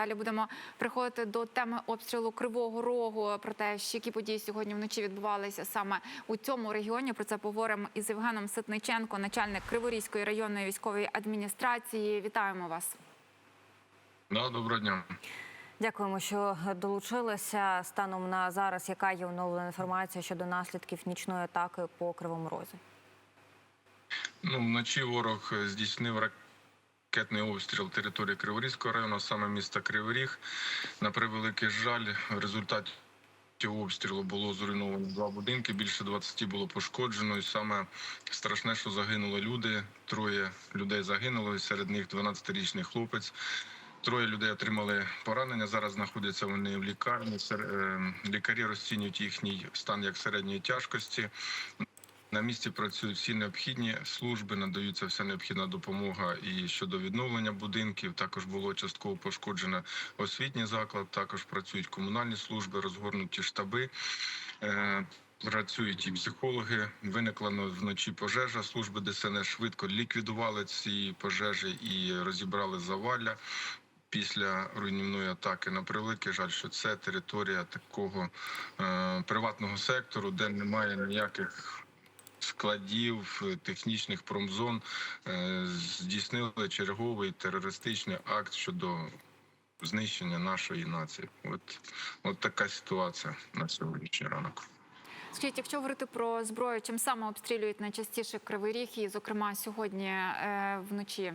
Далі будемо приходити до теми обстрілу Кривого Рогу. Про те, що які події сьогодні вночі відбувалися саме у цьому регіоні. Про це поговоримо із Євгеном Ситниченко, начальник Криворізької районної військової адміністрації. Вітаємо вас. Да, доброго дня. Дякуємо, що долучилися. Станом на зараз, яка є оновлена інформація щодо наслідків нічної атаки по Кривому Розі? Ну, вночі ворог здійснив ракетний обстріл території Криворізького району, саме міста Кривий Ріг. На превеликий жаль, в результаті цього обстрілу було зруйновано два будинки, більше 20 було пошкоджено. І саме страшне, що загинули люди. Троє людей загинуло, і серед них 12-річний хлопець. Троє людей отримали поранення. Зараз знаходяться вони в лікарні. Е, Лікарі розцінюють їхній стан як середньої тяжкості. На місці працюють всі необхідні служби, надаються вся необхідна допомога і щодо відновлення будинків. Також було частково пошкоджено освітній заклад. Також працюють комунальні служби, розгорнуті штаби. Е, Працюють і психологи. Виникла вночі пожежа. Служби ДСНС швидко ліквідували ці пожежі і розібрали завалля. Після руйнівної атаки на превеликий жаль, що це територія такого е, приватного сектору, де немає ніяких складів, е, технічних промзон е, здійснили черговий терористичний акт щодо знищення нашої нації. От, от така ситуація на сьогоднішній ранок. Скажіть, якщо говорити про зброю, чим саме обстрілюють найчастіше Кривий Ріг, і, зокрема, сьогодні е, вночі?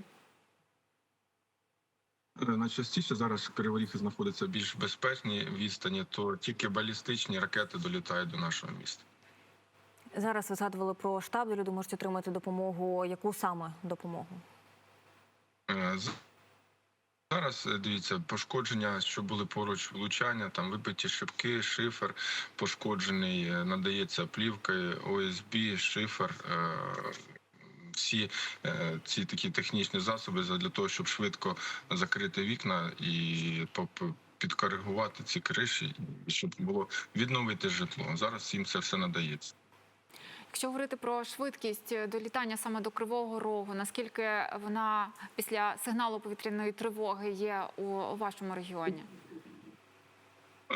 Е, Найчастіше зараз Криворіг знаходиться в більш безпечній відстані, то тільки балістичні ракети долітають до нашого міста. Зараз ви згадували про штаб, де люди можуть отримати допомогу. Яку саме допомогу? Е, Зараз е, дивіться пошкодження, що були поруч влучання, там вибиті шибки, шифер пошкоджений, е, надається плівка, ОСБ, шифер. Всі ці такі технічні засоби для того, щоб швидко закрити вікна і підкоригувати ці криші, щоб було відновити житло. Зараз їм це все надається. Якщо говорити про швидкість долітання саме до Кривого Рогу, наскільки вона після сигналу повітряної тривоги є у, у вашому регіоні?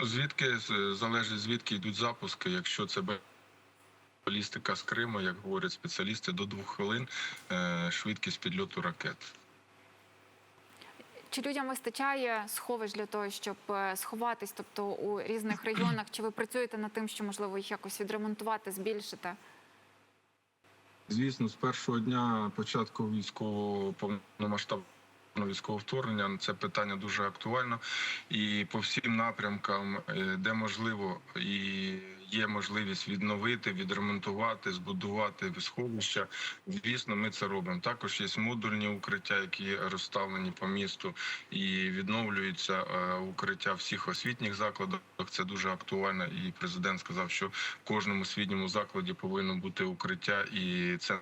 Звідки залежить звідки йдуть запуски? Якщо це балістика з Криму, як говорять спеціалісти, до двох хвилин е, швидкість підльоту ракет. Чи людям вистачає сховищ для того, щоб е, сховатись, тобто у різних регіонах? Чи ви працюєте над тим, що можливо їх якось відремонтувати, збільшити? Звісно, з першого дня початку військового повномасштабного військового вторгнення це питання дуже актуально, і по всім напрямкам, е, де можливо і є можливість відновити, відремонтувати, збудувати сховища. Звісно, ми це робимо. Також є модульні укриття, які розставлені по місту, і відновлюються е, укриття всіх освітніх закладах. Це дуже актуально. І президент сказав, що в кожному освітньому закладі повинно бути укриття, і це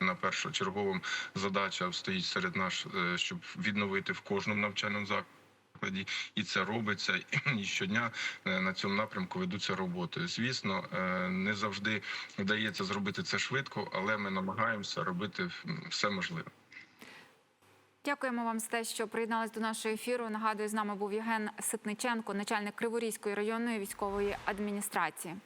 на першочерговим задача стоїть серед нас, е, щоб відновити в кожному навчальному закладі. І це робиться і щодня е, на цьому напрямку ведуться роботи. Звісно, е, не завжди вдається зробити це швидко, але ми намагаємося робити все можливе. Дякуємо вам за те, що приєднались до нашого ефіру. Нагадую, з нами був Євген Ситниченко, начальник Криворізької районної військової адміністрації.